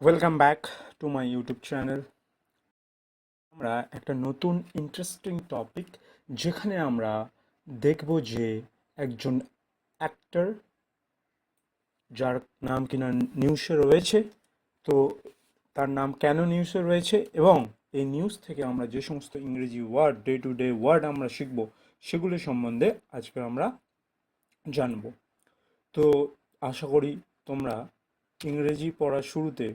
Welcome back to my YouTube channel আমরা একটা নতুন ইন্টারেস্টিং টপিক যেখানে আমরা দেখব যে একজন অ্যাক্টর যার নাম কিনা নিউজে রয়েছে, তো তার নাম কেন নিউজে রয়েছে এবং এই নিউজ থেকে আমরা যে সমস্ত ইংরেজি word day to day word আমরা শিখব সেগুলো সম্বন্ধে আজকে আমরা জানব। তো আশা করি তোমরা ইংরেজি পড়ার শুরুতে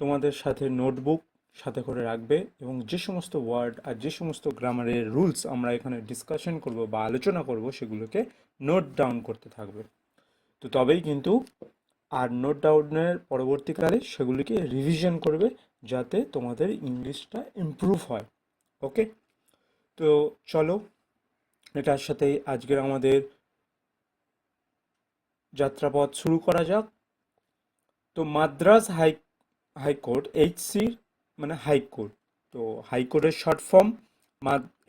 তোমাদের সাথে নোটবুক সাথে করে রাখবে এবং যে সমস্ত ওয়ার্ড আর যে সমস্ত গ্রামারের রুলস আমরা এখানে ডিসকাশন করব বা আলোচনা করব, সেগুলোকে নোট ডাউন করতে থাকবে। তো তবেই কিন্তু আর নোট ডাউনের পরবর্তীকালে সেগুলিকে রিভিশন করবে যাতে তোমাদের ইংলিশটা ইমপ্রুভ হয়। ওকে তো চলো, এটার সাথেই আজকের আমাদের যাত্রাপথ শুরু করা যাক। তো Madras high high court HC মানে হাইকোর্ট তো হাইকোর্টের শর্ট ফর্ম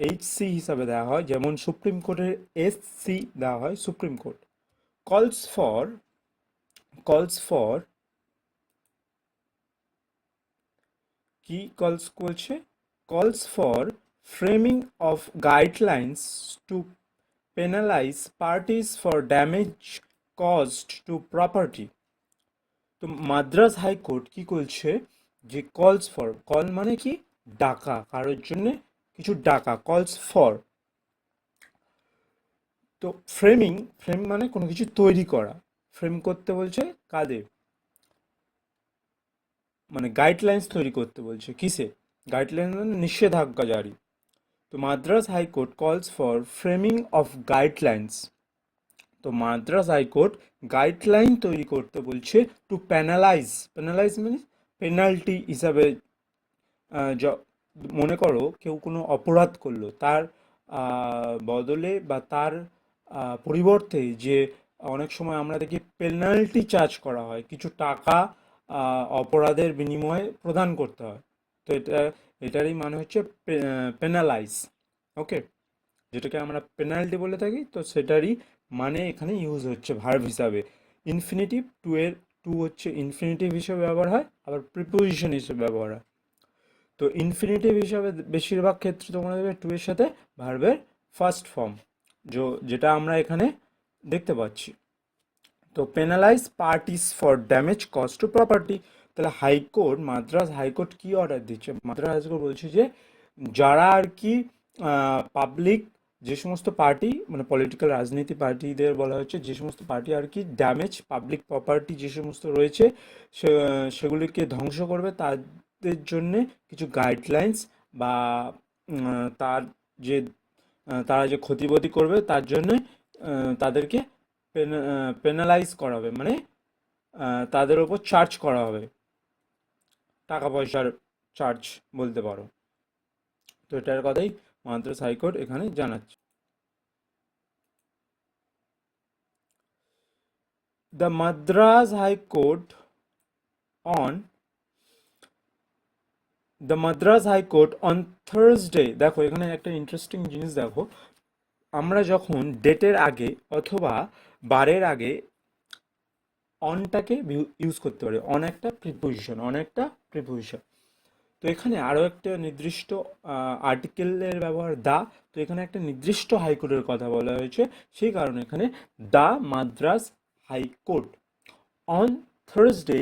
এইচসি হিসাবে দেওয়া হয়, যেমন সুপ্রিম কোর্টের এসসি দেওয়া হয়, supreme court. Calls for calls for কি কলস করছে calls for framing of guidelines to penalise parties for damage caused to property তো মাদ্রাজ হাইকোর্ট কি করছে? যে কলস ফর কল মানে কি? ডাকা, কারোর জন্য কিছু ডাকা কলস ফর তো ফ্রেমিং ফ্রেম মানে কোনো কিছু তৈরি করা। ফ্রেম করতে বলছে কাদের? মানে গাইডলাইন্স তৈরি করতে বলছে কিসে? গাইডলাইন মানে নিষেধাজ্ঞা জারি। তো Madras high court calls for framing of guidelines তো মাদ্রাজ হাইকোর্ট গাইডলাইন তৈরি করতে বলছে টু প্যানালাইজ প্যানালাইজ মানে পেনাল্টি হিসাবে মনে করো কেউ কোনো অপরাধ করল, তার বদলে বা তার পরিবর্তে যে অনেক সময় আমরা দেখি পেনাল্টি চার্জ করা হয়, কিছু টাকা অপরাধের বিনিময়ে প্রদান করতে হয়। তো এটা, এটারই মানে হচ্ছে পেনালাইজ ওকে যেটাকে আমরা পেনাল্টি বলে থাকি, তো সেটারই মানে এখানে ইউজ হচ্ছে ভার্ব হিসাবে। ইনফিনিটিভ টু এর টু হচ্ছে ইনফিনিটিভ হিসেবে ব্যবহার হয়, আবার প্রিপোজিশন হিসেবে ব্যবহার হয়। তো ইনফিনিটিভ হিসাবে বেশিরভাগ ক্ষেত্রে তোমরা দেখবে টু এর সাথে ভার্বের ফার্স্ট ফর্ম যেটা আমরা এখানে দেখতে পাচ্ছি। তো penalise parties for damage cause to property তাহলে high court Madras high court কি অর্ডার দিচ্ছে? মাদ্রাজ হাইকোর্ট বলছে যে, যারা আর কি পাবলিক যে সমস্ত পার্টি মানে পলিটিক্যাল রাজনীতি পার্টিদের বলা হচ্ছে, যে সমস্ত পার্টি আর কি ড্যামেজ পাবলিক প্রপার্টি যে সমস্ত রয়েছে সেগুলিকে ধ্বংস করবে, তাদের জন্য কিছু গাইডলাইন্স বা তার যে তারা যে ক্ষতিপতি করবে, তার জন্য তাদেরকে পেনালাইজ করা হবে মানে তাদের ওপর চার্জ করা হবে। টাকা পয়সার চার্জ বলতে পারো। তো এটার কথাই মাদ্রাজ হাইকোর্ট এখানে জানাচ্ছে। The Madras high court on the Madras high court on Thursday দেখো এখানে একটা ইন্টারেস্টিং জিনিস দেখো। আমরা যখন ডেটের আগে অথবা বারের আগে অনটাকে ইউজ করতে পারি। অন একটা প্রিপোজিশন অন একটা প্রিপোজিশন তো এখানে আরও একটা নির্দিষ্ট আর্টিকেলের ব্যবহার দা, তো এখানে একটা নির্দিষ্ট হাইকোর্টের কথা বলা হয়েছে। সেই কারণে এখানে the Madras high court. On Thursday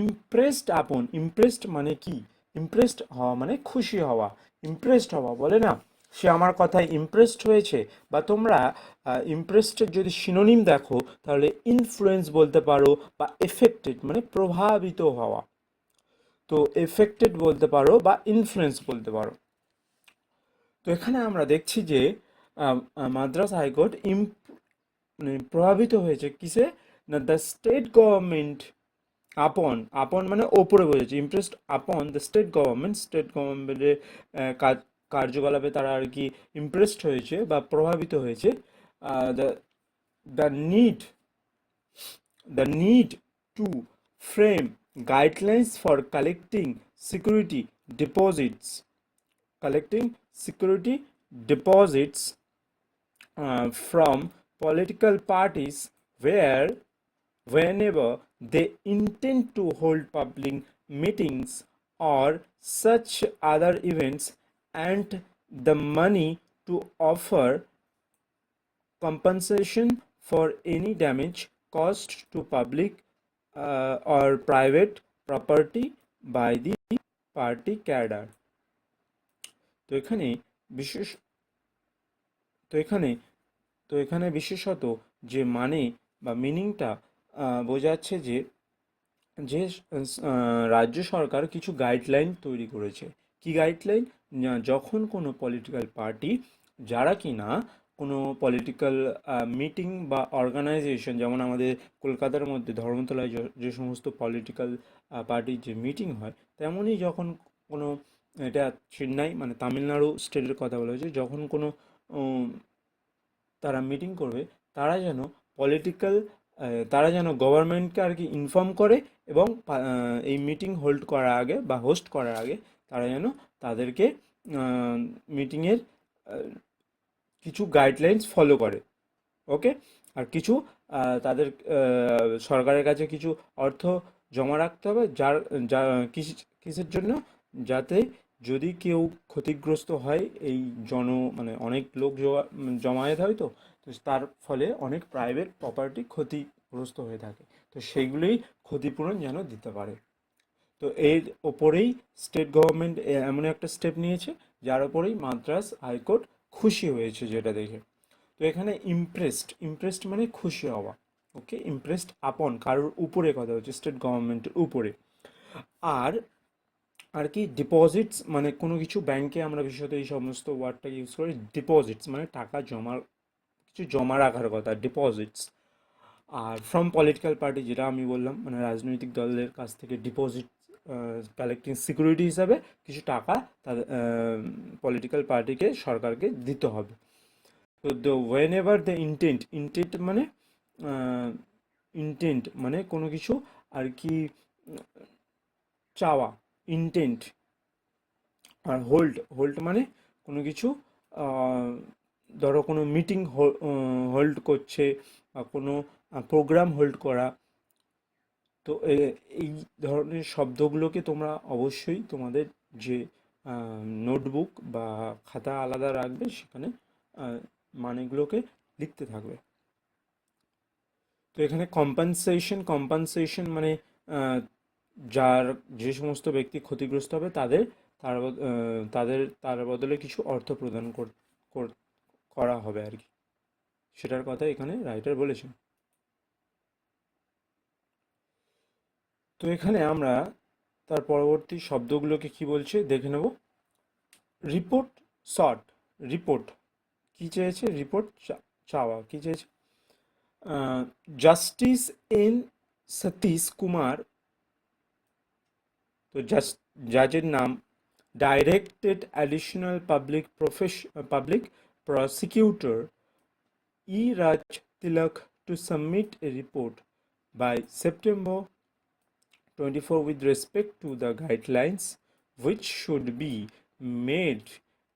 impressed upon impressed মানে কি? ইমপ্রেসড হওয়া মানে খুশি হওয়া। ইমপ্রেসড হওয়া বলে না, সে আমার কথায় ইমপ্রেসড হয়েছে। বা তোমরা ইমপ্রেসডের যদি সিনোনিম দেখো, তাহলে ইনফ্লুয়েন্স বলতে পারো বা এফেক্টেড মানে প্রভাবিত হওয়া। তো এফেক্টেড বলতে পারো বা ইনফ্লুয়েন্স বলতে পারো। তো এখানে আমরা দেখছি যে মাদ্রাস হাইকোর্ট ইম মানে প্রভাবিত হয়েছে কিসে? না দ্য স্টেট গভর্নমেন্ট আপন আপন মানে ওপরে বোঝাচ্ছে impressed upon the state government state গভর্নমেন্টের কাজ কার্যকলাপে তারা আর কি ইমপ্রেসড হয়েছে বা প্রভাবিত হয়েছে। The the need the need to frame guidelines for collecting security deposits. Collecting security deposits uh, from political parties where whenever they intend to hold public meetings or such other events and the money to offer compensation for any damage caused to public uh, or private property by the party cadre. তো এখানে বিশেষ তো এখানে তো এখানে বিশেষত যে মানে বা মিনিংটা বোঝাচ্ছে যে যে রাজ্য সরকার কিছু গাইডলাইন তৈরি করেছে। কি গাইডলাইন যখন কোনো পলিটিক্যাল পার্টি যারা কিনা কোনো পলিটিক্যাল মিটিং বা অর্গানাইজেশন যেমন আমাদের কলকাতার মধ্যে ধর্মতলায় যে- সমস্ত পলিটিক্যাল পার্টির যে মিটিং হয়, তেমনই যখন কোনো, এটা চেন্নাই মানে তামিলনাড়ু স্টেটের কথা বলা হয়েছে, যখন কোনো তারা মিটিং করবে, তারা যেন পলিটিক্যাল তারা যেন গভর্নমেন্টকে আর কি ইনফর্ম করে এবং এই মিটিং হোল্ড করার আগে বা হোস্ট করার আগে, তারা যেন তাদেরকে মিটিংয়ের কিছু গাইডলাইন্স ফলো করে ওকে আর কিছু তাদের সরকারের কাছে কিছু অর্থ জমা রাখতে হবে যার, যা, কিস- কিসের জন্য? যাতে যদি কেউ ক্ষতিগ্রস্ত হয়, এই জন মানে অনেক লোক জমা- জমায়েত হয় তো তো তার ফলে অনেক প্রাইভেট প্রপার্টি ক্ষতিগ্রস্ত হয়ে থাকে। তো সেইগুলোই ক্ষতিপূরণ যেন দিতে পারে। তো এর ওপরেই স্টেট গভর্নমেন্ট এমন একটা স্টেপ নিয়েছে, যার ওপরেই মাদ্রাস হাইকোর্ট খুশি হয়েছে যেটা দেখে। তো এখানে ইমপ্রেসড ইমপ্রেসড মানে খুশি হওয়া ওকে ইমপ্রেসড আপন, কারোর উপরে কথা হচ্ছে স্টেট গভর্নমেন্টের উপরে। আর আর কি ডিপোজিটস মানে কোনো কিছু ব্যাংকে আমরা বিশেষত এই সমস্ত ওয়ার্ডটা ইউজ করি ডিপোজিটস মানে টাকা জমা, কিছু জমা রাখার কথা deposits are from political party যেটা আমি বললাম মানে রাজনৈতিক দলের কাছ থেকে ডিপোজিট কালেক্টিং সিকিউরিটি হিসাবে কিছু টাকা তাদের পলিটিক্যাল পার্টিকে সরকারকে দিতে হবে। তো the whenever the intent intent মানে ইন্টেন্ট মানে কোনো কিছু আর কি, চাওয়া ইন্টেন্ট আর হোল্ড হোল্ড মানে কোনো কিছু ধরো কোনো মিটিং হোল্ড করছে বা কোনো প্রোগ্রাম হোল্ড করা তো এই ধরনের শব্দগুলোকে তোমরা অবশ্যই তোমাদের যে নোটবুক বা খাতা আলাদা রাখবে, সেখানে মানেগুলোকে লিখতে থাকবে। তো এখানে কম্পানসেশন কম্পানসেশন মানে যার যে সমস্ত ব্যক্তি ক্ষতিগ্রস্ত হবে, তাদের, তার তাদের, তার বদলে কিছু অর্থ প্রদান করা হবে আর কি। সেটার কথা এখানে রাইটার বলেছেন। তো এখানে আমরা তার পরবর্তী শব্দগুলোকে কি বলছে দেখে নেব। Report short report. কি চেয়েছে? রিপোর্ট চাওয়া। কি চেয়েছে? জাস্টিস এন সতীশ কুমার, তো জাজের নাম directed additional public প্রফেশ, public prosecutor E Raj Tilak to submit a report by September 24 with respect to the guidelines which should be made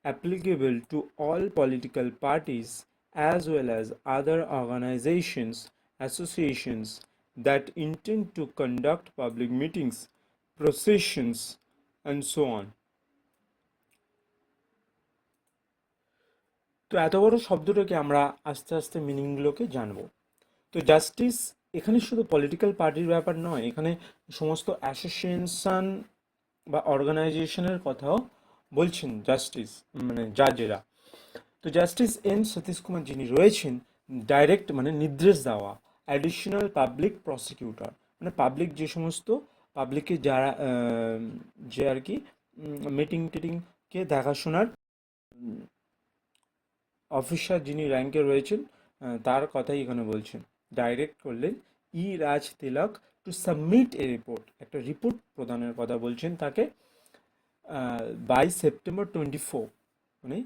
applicable to all political parties as well as other organizations associations that intend to conduct public meetings processions and so on তো এত বড় শব্দটাকে আমরা আস্তে আস্তে মিনিংগুলোকে জানবো তো justice এখানে শুধু পলিটিক্যাল পার্টির ব্যাপার নয়, এখানে সমস্ত অ্যাসোসিয়েশন বা অর্গানাইজেশনের কথাও বলছেন জাস্টিস মানে জাজেরা তো জাস্টিস এন সতীশ কুমার যিনি রয়েছেন ডাইরেক্ট মানে নির্দেশ দেওয়া অ্যাডিশনাল পাবলিক প্রসিকিউটর মানে পাবলিক যে সমস্ত পাবলিকের যারা যে আর কি মিটিং টিটিংকে দেখাশোনার অফিসার যিনি র্যাঙ্কে রয়েছেন তার কথাই এখানে বলছেন। ডাইরেক্ট করলেন E Raj Tilak to submit a report. একটা রিপোর্ট প্রদানের কথা বলছেন তাকে বাই সেপ্টেম্বর টোয়েন্টি ফোর মানে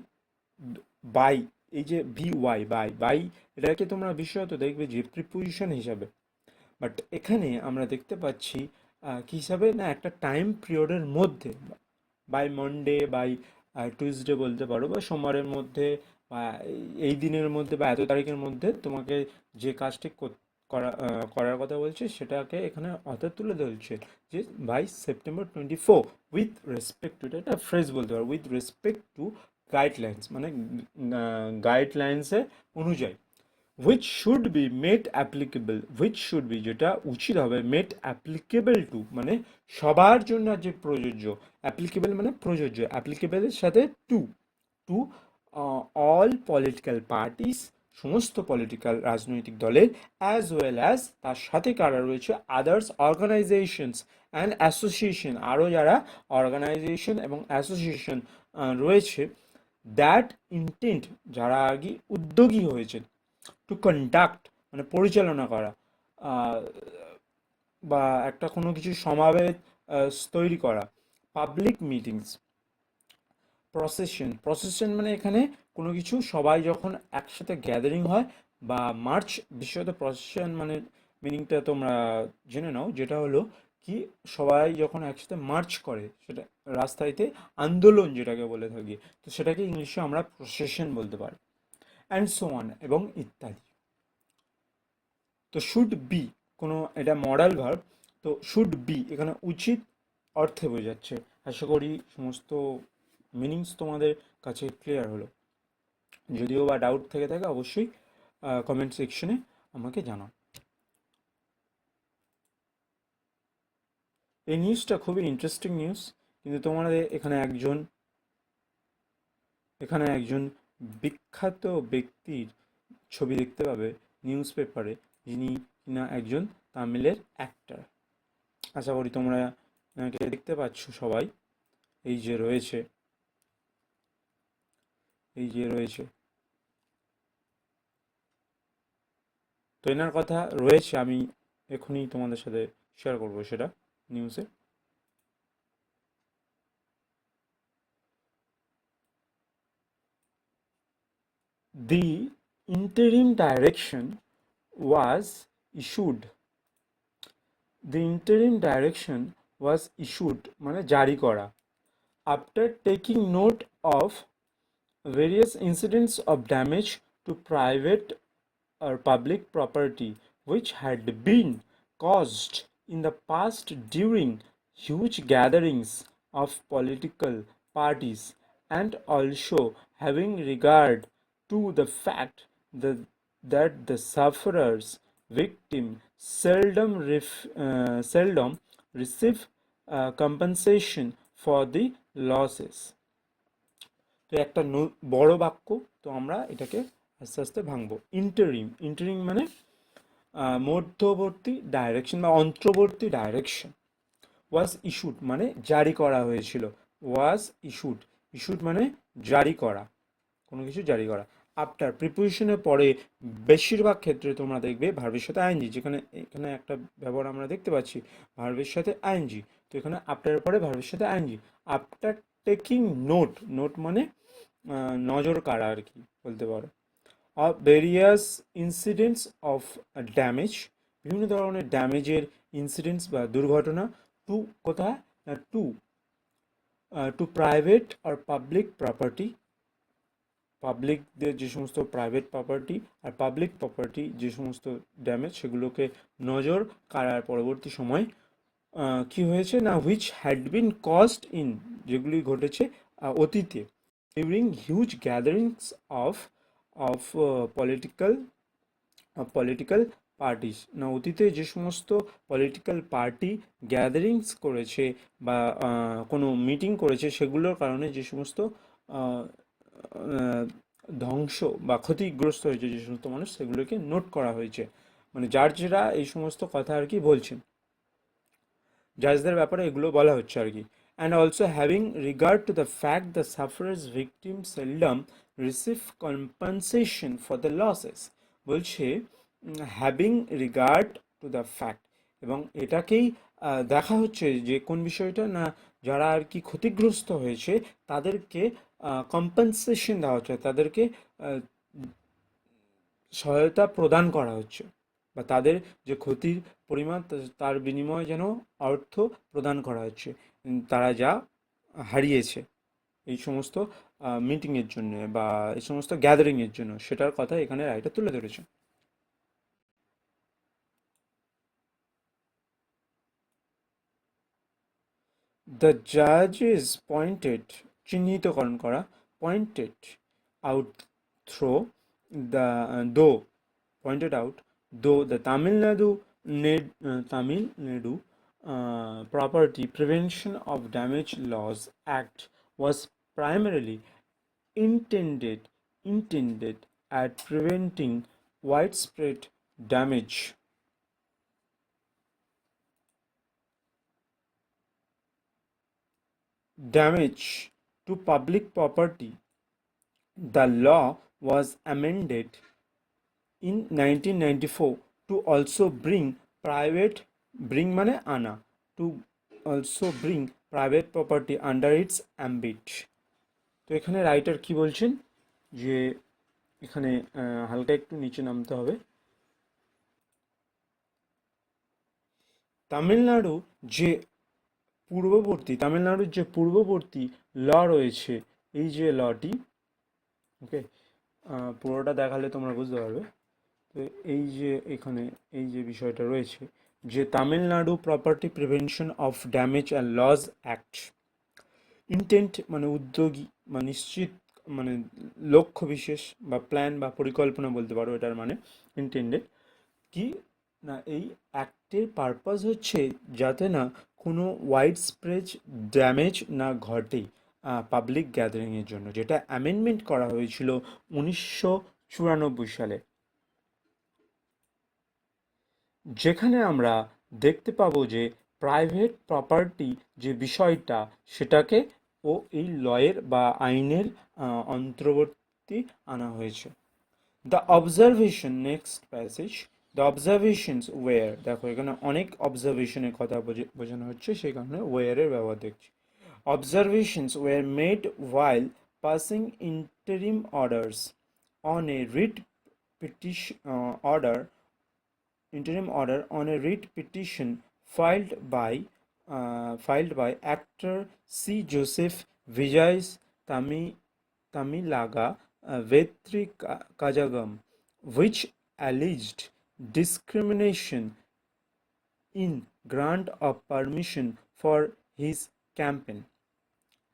বাই এই যে ভি ওয়াই বাই বাই এটাকে তোমরা বিশেষত দেখবে যে প্রিপোজিশন হিসাবে। বাট এখানে আমরা দেখতে পাচ্ছি কি হিসাবে? না, একটা টাইম পিরিয়ডের মধ্যে বাই মন্ডে বাই টুইসডে বলতে পারো, বা সোমবারের মধ্যে বা এই- এই দিনের মধ্যে বা এত তারিখের মধ্যে তোমাকে যে কাজটি কর- করা করার কথা বলছে সেটাকে এখানে অর্থাৎ তুলে ধরছে যে বাইশ September twenty four with respect to এটা ফ্রেজ বলতে পারো উইথ রেসপেক্ট টু গাইডলাইন্স মানে গাইডলাইন্সের অনুযায়ী which should be made applicable which should be যেটা উচিত হবে মেড অ্যাপ্লিকেবল টু মানে সবার জন্য যে প্রযোজ্য অ্যাপ্লিকেবল মানে প্রযোজ্য অ্যাপ্লিকেবলের সাথে to to all political parties সমস্ত পলিটিক্যাল রাজনৈতিক দলের অ্যাজ ওয়েল অ্যাজ তার সাথে কারা রয়েছে আদার্স অর্গানাইজেশনস অ্যান্ড অ্যাসোসিয়েশন আরও যারা অর্গানাইজেশন এবং অ্যাসোসিয়েশন রয়েছে দ্যাট ইন্টেন্ট যারা কি উদ্যোগী হয়েছেন টু কন্ডাক্ট মানে পরিচালনা করা বা একটা কোনো কিছু সমাবেশ তৈরি করা পাবলিক মিটিংস প্রসেশন প্রসেশন মানে এখানে কোনো কিছু, সবাই যখন একসাথে গ্যাদারিং হয় বা মার্চ বিশেষত প্রসেশন মানে মিনিংটা তোমরা জেনে নাও, যেটা হলো কি সবাই যখন একসাথে মার্চ করে, সেটা রাস্তাইতে আন্দোলন যেটাকে বলে থাকি, তো সেটাকে ইংলিশে আমরা প্রসেশন বলতে পারি অ্যান্ড সো অন এবং ইত্যাদি। তো শুড বি কোনো এটা মডাল ভার্ব তো শুড বি এখানে উচিত অর্থে বোঝাচ্ছে। আশা করি সমস্ত মিনিংস তোমাদের কাছে ক্লিয়ার হলো। যদিও বা ডাউট থেকে থাকে, অবশ্যই কমেন্ট সেকশনে আমাকে জানাও। এই নিউজটা খুবই ইন্টারেস্টিং নিউজ কিন্তু তোমাদের এখানে একজন এখানে একজন বিখ্যাত ব্যক্তির ছবি দেখতে পাবে নিউজ পেপারে যিনি কিনা একজন তামিলের অ্যাক্টর আশা করি তোমরা দেখতে পাচ্ছ সবাই। এই যে রয়েছে এই যে রয়েছে। তো এনার কথা রয়েছে, আমি এখনই তোমাদের সাথে শেয়ার করব সেটা নিউজে the interim direction was issued the interim direction was issued মানে জারি করা। After taking note of various incidents of damage to private or public property which had been caused in the past during huge gatherings of political parties and also having regard to the fact that, that the sufferers victim seldom ref, uh, seldom receive uh, compensation for the losses তো একটা বড় বাক্য, তো আমরা এটাকে আস্তে আস্তে ভাঙবো। ইন্টারিম ইন্টারিম মানে মধ্যবর্তী ডাইরেকশন বা অন্তর্বর্তী ডাইরেকশন ওয়াজ ইস্যুড মানে জারি করা হয়েছিল। ওয়াজ ইস্যুড ইস্যুড মানে জারি করা, কোনো কিছু জারি করা। আফটার প্রিপোজিশনের পরে বেশিরভাগ ক্ষেত্রে তোমরা দেখবে ভার্বের সাথে আইএনজি যেখানে, এখানে একটা ব্যবহার আমরা দেখতে পাচ্ছি ভার্বের সাথে আইএনজি তো এখানে আফটারের পরে ভার্বের সাথে ING after taking note note মানে নজর কাড়া আর কি, বলতে পারো। Of various incidents of damage বিভিন্ন ধরনের ড্যামেজের ইনসিডেন্টস বা দুর্ঘটনা টু কোথায়? না টু টু প্রাইভেট আর পাবলিক প্রপার্টি পাবলিকদের যে সমস্ত প্রাইভেট প্রপার্টি আর পাবলিক প্রপার্টি যে সমস্ত ড্যামেজ সেগুলোকে নজর কাড়ার পরবর্তী সময় কি হয়েছে? না which had been caused in যেগুলি ঘটেছে অতীতে। During huge gatherings of of political political parties না অতীতে যে সমস্ত পলিটিক্যাল পার্টি গ্যাদারিংস করেছে বা আহ, কোনো মিটিং করেছে সেগুলোর কারণে যে সমস্ত আহ, ধ্বংস বা ক্ষতিগ্রস্ত হয়েছে যে সমস্ত মানুষ সেগুলোকে নোট করা হয়েছে। মানে যার যারা এই সমস্ত কথা আর কি বলছেন। জাজদের ব্যাপারে এগুলো বলা হচ্ছে আর কি। And also having regard to the fact the sufferers victim seldom receive compensation for the losses বলছে having regard to the fact এবং এটাকেই দেখা হচ্ছে যে কোন বিষয়টা না, যারা আর কি ক্ষতিগ্রস্ত হয়েছে, তাদেরকে কম্পেনসেশন দেওয়া হচ্ছে, তাদেরকে সহায়তা প্রদান করা হচ্ছে, বা তাদের যে ক্ষতির পরিমাণ তার বিনিময়ে যেন অর্থ প্রদান করা হচ্ছে। তারা যা হারিয়েছে এই সমস্ত মিটিংয়ের জন্য বা এই সমস্ত গ্যাদারিংয়ের জন্য, সেটার কথা এখানে রায়টা তুলে ধরেছে। দ্য জাজ ইজ পয়েন্টেড চিহ্নিতকরণ করা pointed out through the though pointed out though the Tamil Nadu নেড Tamil Nadu uh, Property Prevention of Damage Laws Act was primarily intended intended at preventing widespread damage. Damage to public property. The law was amended in 1994 to also bring private bring মানে আনা to also bring private property under its ambit তো এখানে writer কি বলছেন? যে এখানে হালকা একটু নিচে নামতে হবে। তামিলনাড়ু যে পূর্ববর্তী, তামিলনাড়ুর যে পূর্ববর্তী ল রয়েছে, এই যে লটি ওকে পুরোটা দেখালে তোমরা বুঝতে পারবে। তো এই যে এখানে, এই যে বিষয়টা রয়েছে যে Tamil Nadu property prevention of damage and loss act intent মানে উদ্যোগী বা নিশ্চিত মানে লক্ষ্য বিশেষ বা প্ল্যান বা পরিকল্পনা বলতে পারো এটার মানে ইন্টেন্ডেড কি? না, এই অ্যাক্টের পারপাস হচ্ছে যাতে না কোনো ওয়াইড স্প্রেড ড্যামেজ না ঘটে পাবলিক গ্যাদারিংয়ের জন্য। যেটা অ্যামেন্ডমেন্ট করা হয়েছিল উনিশশো চুরানব্বই সালে। যেখানে আমরা দেখতে পাবো যে প্রাইভেট প্রপার্টি যে বিষয়টা, সেটাকে ও এই লয়ের বা আইনের অন্তর্বর্তী আনা হয়েছে। The observation next passage the observations were দেখো এখানে অনেক অবজারভেশনের কথা বোঝে- বোঝানো হচ্ছে, সেই কারণে ওয়ারের ব্যবহার দেখছি। Observations were made while passing interim orders on a writ petition order interim order on a writ petition filed by uh, filed by actor C. Joseph Vijay's Tami, Tamilaga uh, Vetri Kajagam, which alleged discrimination in grant of permission for his campaign.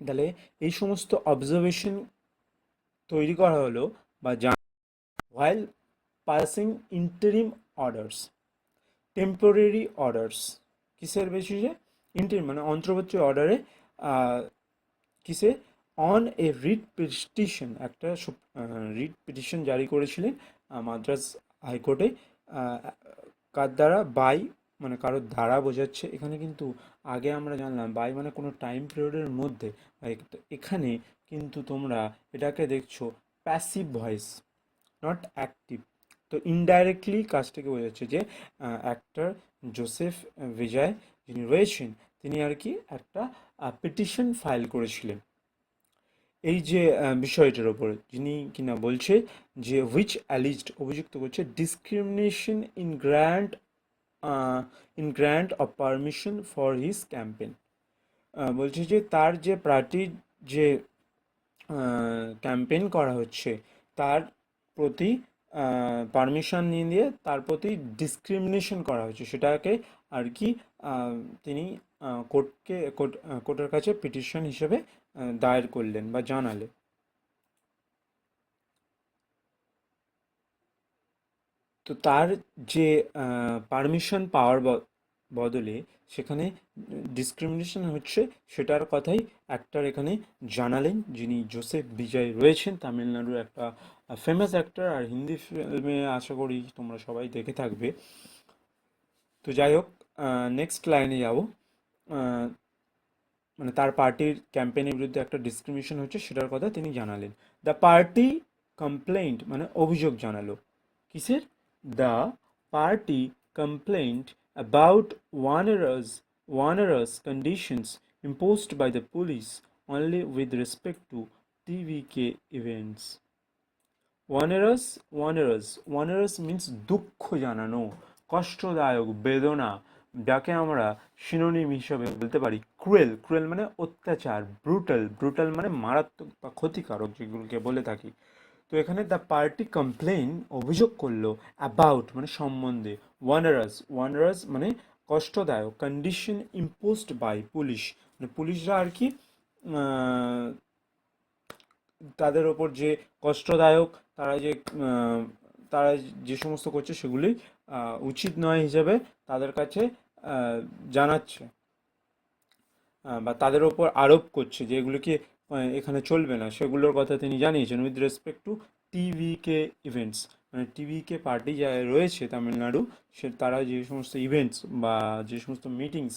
তাহলে এই সমস্ত observation তৈরি করা হলো বা while passing interim orders. Temporary orders কিসের বেসিসে interim মানে অন্তর্বর্তী অর্ডারে কিসে? অন এ রিট পিটিশন একটা রিট পিটিশন জারি করেছিলেন আহ, মাদ্রাস হাইকোর্টে কার দ্বারা? বাই মানে কারোর দ্বারা বোঝাচ্ছে। এখানে কিন্তু আগে আমরা জানলাম বাই মানে কোনো টাইম পিরিয়ডের মধ্যে। এখানে কিন্তু তোমরা এটাকে দেখছ প্যাসিভ ভয়েস নট অ্যাক্টিভ তো ইনডাইরেক্টলি কাজটাকে বোঝাচ্ছে যে অ্যাক্টর জোসেফ বিজয় যিনি রয়েছেন, তিনি আর কি একটা পিটিশন ফাইল করেছিলেন। এই যে বিষয়টার ওপর, যিনি কিনা বলছে যে হুইচ অ্যালিজড অভিযুক্ত করছে discrimination in grant in grant of permission for his campaign বলছে যে, তার যে পার্টির যে ক্যাম্পেইন করা হচ্ছে, তার প্রতি পারমিশন নিয়ে দিয়ে তার প্রতি ডিসক্রিমিনেশন করা হয়েছে। সেটাকে আর কি তিনি কোর্টকে, কোর্ট কোর্টের কাছে পিটিশন হিসেবে দায়ের করলেন বা জানালেন। তো তার যে পারমিশন পাওয়ার বদলে সেখানে ডিসক্রিমিনেশন হচ্ছে সেটার কথাই অ্যাক্টর এখানে জানালেন যিনি জোসেফ বিজয় রয়েছেন তামিলনাড়ুর একটা ফেমাস অ্যাক্টর আর হিন্দি ফিল্মে আশা করি তোমরা সবাই দেখে থাকবে। তো যাই হোক নেক্সট লাইনে যাব। মানে তার পার্টির ক্যাম্পেনের বিরুদ্ধে একটা ডিসক্রিমিনেশন হচ্ছে সেটার কথা তিনি জানালেন। দ্য পার্টি কমপ্লেন্ট মানে অভিযোগ জানালো। কিসের? The party complained about onerous onerous conditions imposed by the police only with respect to TVK events. Onerous onerous onerous means দুঃখ জানানো, কষ্টদায়ক, বেদনা, যাকে আমরা সিনোনিম হিসেবে বলতে পারি ক্রুয়েল ক্রুয়েল মানে অত্যাচার ব্রুটাল ব্রুটাল মানে মারাত্মক বা ক্ষতিকারক যেগুলোকে বলে থাকি। তো এখানে দ্য পার্টি কমপ্লেন অভিযোগ করল অ্যাবাউট মানে সম্বন্ধে ওয়ানারাস ওয়ানারাস মানে কষ্টদায়ক কন্ডিশন ইম্পোজড বাই পুলিশ মানে পুলিশরা আর কি তাদের ওপর যে কষ্টদায়ক তারা যে তারা যে সমস্ত করছে সেগুলি উচিত নয় হিসেবে তাদের কাছে জানাচ্ছে বা তাদের ওপর আরোপ করছে যে এগুলোকে এখানে চলবে না। সেগুলোর কথা তিনি জানিয়েছেন with respect to TVK events মানে টিভিকে পার্টি যা রয়েছে তামিলনাড়ু, সে তারা যে সমস্ত ইভেন্টস বা যে সমস্ত মিটিংস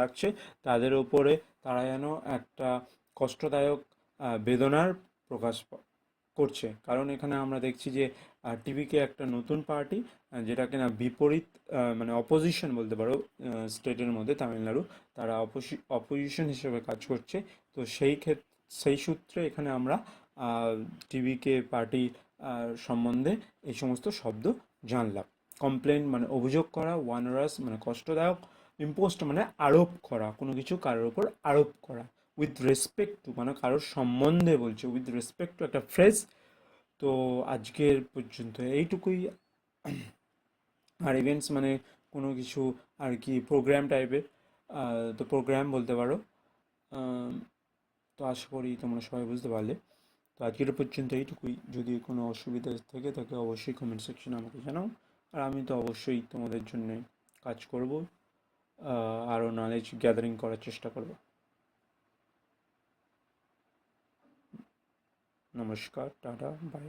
রাখছে, তাদের ওপরে তারা যেন একটা কষ্টদায়ক বেদনার প্রকাশ করছে। কারণ এখানে আমরা দেখছি যে টিভিকে একটা নতুন পার্টি যেটা কিনা বিপরীত মানে অপোজিশন বলতে পারো স্টেটের মধ্যে তামিলনাড়ু, তারা অপোজিশন হিসেবে কাজ করছে। তো সেই ক্ষেত্রে সেই সূত্রে এখানে আমরা টিভিকে পার্টি সম্বন্ধে এই সমস্ত শব্দ জানলাম। কমপ্লেন মানে অভিযোগ করা ওয়ানারাস মানে কষ্টদায়ক ইম্পোস্ট মানে আরোপ করা, কোনো কিছু কারোর ওপর আরোপ করা। উইথ রেসপেক্ট টু মানে কারোর সম্বন্ধে বলছে উইথ রেসপেক্ট টু একটা ফ্রেজ তো আজকের পর্যন্ত এইটুকুই। আর ইভেন্টস মানে কোনো কিছু আর কি প্রোগ্রাম টাইপের তো প্রোগ্রাম বলতে পারো। তো আশা করি তোমরা সবাই বুঝতে পারলে। তো আজকের পর্যন্ত এইটুকুই। যদি কোনো অসুবিধা থেকে থাকে অবশ্যই কমেন্ট সেকশনে আমাকে জানাও। আর আমি তো অবশ্যই তোমাদের জন্য কাজ করব আরও নলেজ গ্যাদারিং করার চেষ্টা করব। নমস্কার, টাটা বাই